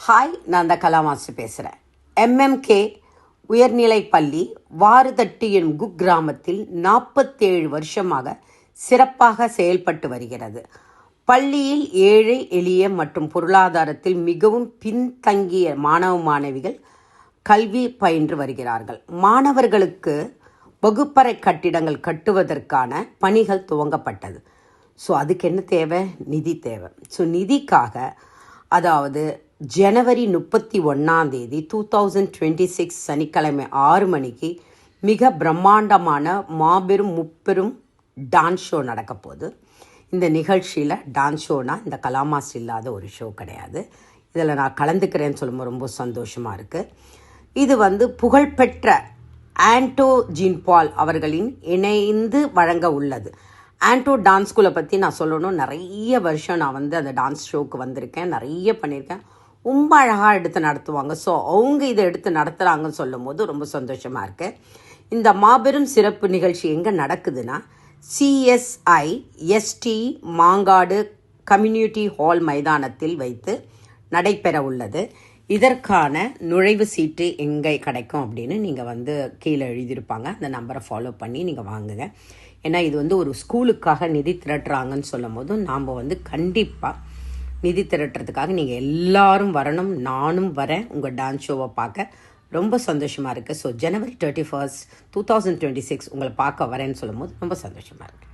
Hi நான் அந்த கலா master பேசுகிறேன் எம்எம்கே உயர்நிலைப் பள்ளி வாறுதட்டு எனும் குக்கிராமத்தில் நாற்பத்தேழு வருஷமாக சிறப்பாக செயல்பட்டு வருகிறது. பள்ளியில் ஏழை எளிய மற்றும் பொருளாதாரத்தில் மிகவும் பின்தங்கிய மாணவ மாணவிகள் கல்வி பயின்று வருகிறார்கள். மாணவர்களுக்கு வகுப்பறை கட்டிடங்கள் கட்டுவதற்கான பணிகள் துவங்கப்பட்டது. ஸோ அதுக்கு என்ன தேவை? நிதி தேவை. ஸோ நிதிக்காக அதாவது ஜனவரி முப்பத்தி ஒன்றாம் தேதி டூ தௌசண்ட் டுவெண்ட்டி சிக்ஸ் சனிக்கிழமை ஆறு மணிக்கு மிக பிரம்மாண்டமான மாபெரும் முப்பெரும் டான்ஸ் ஷோ நடக்க போகுது. இந்த நிகழ்ச்சியில் டான்ஸ் ஷோனா இந்த கலாமாஸ் இல்லாத ஒரு ஷோ கிடையாது. இதில் நான் கலந்துக்கிறேன்னு சொல்லும்போது ரொம்ப சந்தோஷமாக இருக்குது இது வந்து புகழ்பெற்ற ஆண்டோ ஜீன்பால் அவர்களின் இணைந்து வழங்க உள்ளது. ஆண்டோ டான்ஸ் ஸ்கூலை பற்றி நான் சொல்லணும். நிறைய வருஷம் நான் வந்து அந்த டான்ஸ் ஷோக்கு வந்திருக்கேன். நிறைய பண்ணியிருக்கேன். ரொம்ப அழகாக எடுத்து நடத்துவாங்க. ஸோ அவங்க இதை எடுத்து நடத்துகிறாங்கன்னு சொல்லும் போது ரொம்ப சந்தோஷமாக இருக்குது இந்த மாபெரும் சிறப்பு நிகழ்ச்சி எங்கே நடக்குதுன்னா CSI SD Mangadu community hall மைதானத்தில் வைத்து நடைபெற உள்ளது. இதற்கான நுழைவு சீட்டு எங்கே கிடைக்கும் அப்படின்னு நீங்கள் வந்து கீழே எழுதியிருப்பாங்க. அந்த நம்பரை ஃபாலோ பண்ணி நீங்கள் வாங்குங்க. ஏன்னா இது வந்து ஒரு ஸ்கூலுக்காக நிதி திரட்டுறாங்கன்னு சொல்லும் போதும் நாம் வந்து கண்டிப்பாக நிதி திரட்டுறதுக்காக நீங்கள் எல்லாரும் வரணும். நானும் வரேன். உங்கள் டான்ஸ் ஷோவை பார்க்க. ரொம்ப சந்தோஷமாக இருக்குது so January thirty first two thousand twenty six உங்களை பார்க்க வரேன்னு சொல்லும்போது ரொம்ப சந்தோஷமாக இருக்குது